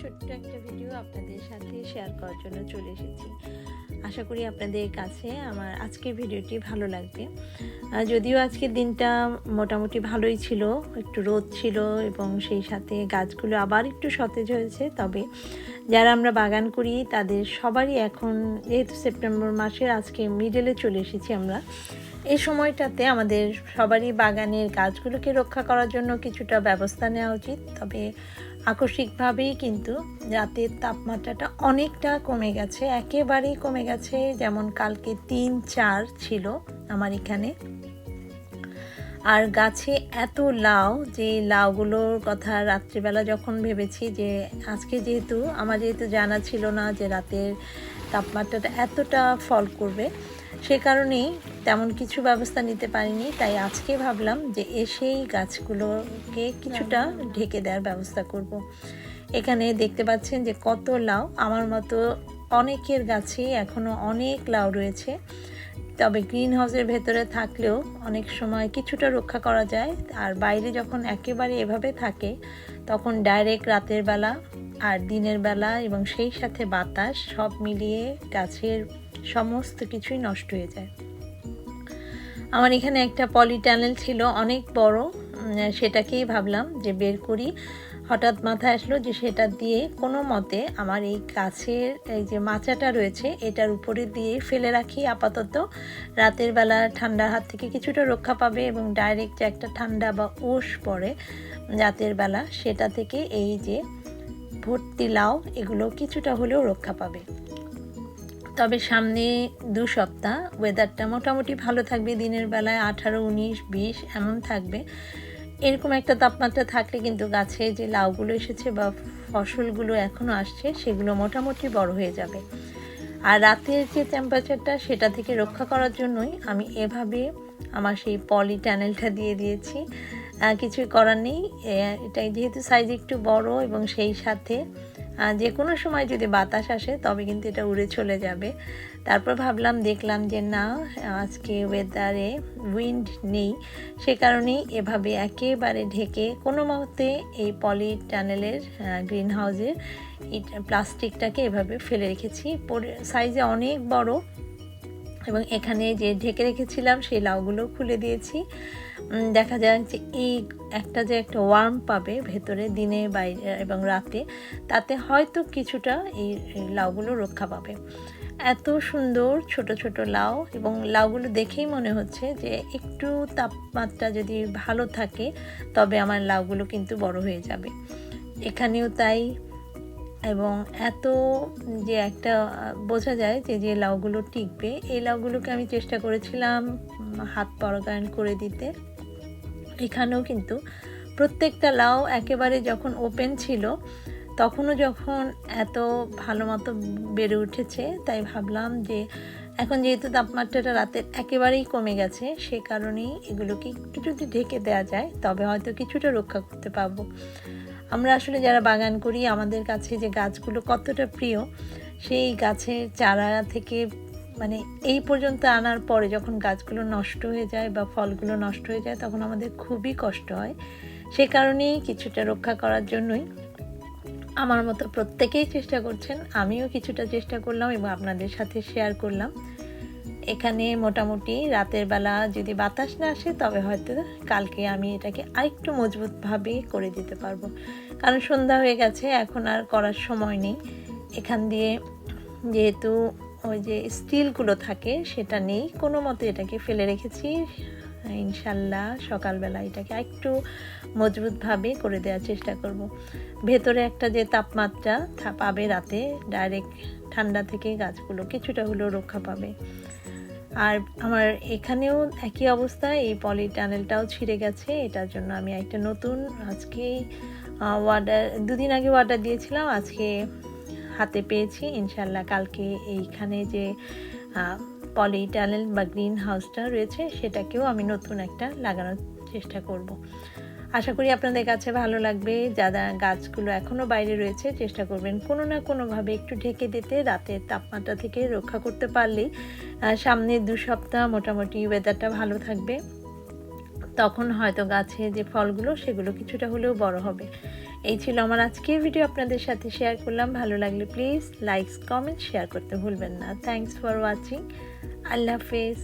ছোট্ট একটা ভিডিও আপনাদের সাথে শেয়ার করার জন্য চলে এসেছি। আশা করি আপনাদের কাছে আমার আজকের ভিডিওটি ভালো লাগবে। যদিও আজকের দিনটা মোটামুটি ভালোই ছিল, একটু রোদ ছিল এবং সেই সাথে গাছগুলো আবার একটু সতেজ হয়েছে, তবে যারা আমরা বাগান করি তাদের সবারই এখন, যেহেতু সেপ্টেম্বর মাসের আজকে মিডলে চলে এসেছি আমরা, এই সময়টাতে আমাদের সবারই বাগানের গাছগুলোকে রক্ষা করার জন্য কিছুটা ব্যবস্থা নেওয়া উচিত। তবে আকস্মিকভাবেই কিন্তু রাতের তাপমাত্রাটা অনেকটা কমে গেছে, একেবারেই কমে গেছে যেমন কালকে তিন চার ছিল আমার এখানে। আর গাছে এত লাউ যে লাউগুলোর কথা রাত্রিবেলা যখন ভেবেছি যে আজকে যেহেতু, আমার যেহেতু জানা ছিল না যে রাতের তাপমাত্রাটা এতটা ফল করবে সে কারণেই তেমন কিছু ব্যবস্থা নিতে পারিনি, তাই আজকে ভাবলাম যে এসেই গাছগুলোকে কিছুটা ঢেকে দেওয়ার ব্যবস্থা করব। এখানে দেখতে পাচ্ছেন যে কত লাউ, আমার মতো অনেকের গাছেই এখনও অনেক লাউ রয়েছে তবে গ্রিন হাউসের ভেতরে থাকলেও অনেক সময় কিছুটা রক্ষা করা যায়, আর বাইরে যখন একেবারে এভাবে থাকে, তখন ডাইরেক্ট রাতের বেলা আর দিনের বেলা এবং সেই সাথে বাতাস সব মিলিয়ে গাছের সমস্ত কিছুই নষ্ট হয়ে যায়। আমার এখানে একটা পলি টানেল ছিল, অনেক বড়। সেটাকেই ভাবলাম যে বের করি। হঠাৎ মাথায় আসলো যে সেটা দিয়ে কোনো মতে আমার এই গাছের, এই যে মাচাটা রয়েছে, এটার উপরে দিয়ে ফেলে রাখি আপাতত। রাতের বেলা ঠান্ডার হাত থেকে কিছুটা রক্ষা পাবে এবং ডাইরেক্ট যে একটা ঠান্ডা বা ওষ পড়ে রাতের বেলা, সেটা থেকে এই যে ভর্তি লাউ, এগুলো কিছুটা হলেও রক্ষা পাবে। তবে সামনে দু সপ্তাহ ওয়েদারটা মোটামুটি ভালো থাকবে, দিনের বেলায় আঠারো, উনিশ, বিশ, এমন থাকবে। এরকম একটা তাপমাত্রা থাকলে কিন্তু গাছে যে লাউগুলো এসেছে বা ফসলগুলো এখনও আসছে, সেগুলো মোটামুটি বড় হয়ে যাবে। আর রাতের যে টেম্পারেচারটা সেটা থেকে রক্ষা করার জন্যই আমি এভাবে আমার সেই পলি ট্যানেলটা দিয়ে দিয়েছি। কিছুই করার নেই। এটাই যেহেতু সাইজ একটু বড় এবং সেই সাথে যে কোনো সময় যদি বাতাস আসে, তবে কিন্তু এটা উড়ে চলে যাবে। তারপর ভাবলাম, দেখলাম যে না, আজকে ওয়েদারে উইন্ড নেই। সে কারণেই এভাবে একেবারে ঢেকে কোনো মতে এই পলি টানেলের গ্রিন হাউসের প্লাস্টিকটাকে এভাবে ফেলে রেখেছি। সাইজে অনেক বড়। এবং এখানে যে ঢেকে রেখেছিলাম সেই লাউগুলো খুলে দিয়েছি। দেখা যায় যে এই একটা যে একটা ওয়ার্ম পাবে ভেতরে দিনে, বাইরে এবং রাতে, তাতে হয়তো কিছুটা এই এই লাউগুলো রক্ষা পাবে। এত সুন্দর ছোট ছোট লাউ এবং লাউগুলো দেখেই মনে হচ্ছে যে একটু তাপমাত্রা যদি ভালো থাকে, তবে আমার লাউগুলো কিন্তু বড় হয়ে যাবে। এখানেও তাই এবং এত যে একটা বোঝা যায় যে যে লাউগুলো টিকবে, এই লাউগুলোকে আমি চেষ্টা করেছিলাম হাত পরগায়ন করে দিতে। এখানেও কিন্তু প্রত্যেকটা লাউ একেবারে যখন ওপেন ছিল, তখনও যখন এত ভালো মতো বেড়ে উঠেছে, তাই ভাবলাম যে, এখন যেহেতু তাপমাত্রাটা রাতের একেবারেই কমে গেছে, সে কারণেই এগুলোকে একটু যদি ঢেকে দেওয়া যায়, তবে হয়তো কিছুটা রক্ষা করতে পারব। আমরা আসলে যারা বাগান করি, আমাদের কাছে যে গাছগুলো কতটা প্রিয়, সেই গাছের চারা থেকে মানে এই পর্যন্ত আনার পরে যখন গাছগুলো নষ্ট হয়ে যায় বা ফলগুলো নষ্ট হয়ে যায়, তখন আমাদের খুবই কষ্ট হয়। সে কারণেই কিছুটা রক্ষা করার জন্যই আমার মতো প্রত্যেকেই চেষ্টা করছেন। আমিও কিছুটা চেষ্টা করলাম এবং আপনাদের সাথে শেয়ার করলাম। এখানে মোটামুটি রাতের বেলা যদি বাতাস না আসে, তবে হয়তো কালকে আমি এটাকে আরেকটু মজবুতভাবে করে দিতে পারব। কারণ সন্ধ্যা হয়ে গেছে, এখন আর করার সময় নেই। এখান দিয়ে যেহেতু ওই যে স্টিলগুলো থাকে, সেটা নেই। কোনো মতে এটাকে ফেলে রেখেছি। ইনশাল্লাহ সকালবেলা এটাকে একটু মজবুতভাবে করে দেওয়ার চেষ্টা করব। ভেতরে একটা যে তাপমাত্রা পাবে রাতে, ডাইরেক্ট ঠান্ডা থেকে গাছগুলো কিছুটা হলেও রক্ষা পাবে। আর আমার এখানেও একই অবস্থা, এই পলি টানেলটাও ছিঁড়ে গেছে, এটার জন্য আমি একটা নতুন, আজকে ওয়ার্ডার দুদিন আগে অর্ডার দিয়েছিলাম, আজকে হাতে পেয়েছি ইনশাল্লাহ কালকে এইখানে যে পলি টানেল বা গ্রিন হাউসটা রয়েছে, সেটাকেও আমি নতুন একটা লাগানোর চেষ্টা করব। আশা করি আপনাদের কাছে ভালো লাগবে। যারা গাছগুলো এখনও বাইরে রয়েছে, চেষ্টা করবেন কোনো না কোনোভাবে একটু ঢেকে দিতে রাতের তাপমাত্রা থেকে রক্ষা করতে পারলেই। সামনে দু সপ্তাহ মোটামুটি ওয়েদারটা ভালো থাকবে। তখন হয়তো গাছে যে ফলগুলো, সেগুলো কিছুটা হলেও বড় হবে। এই ছিল আমার আজকের ভিডিও আপনাদের সাথে শেয়ার করলাম। ভালো লাগলে প্লিজ লাইকস কমেন্ট শেয়ার করতে ভুলবেন না। থ্যাংকস ফর ওয়াচিং আল্লাহ হাফেজ।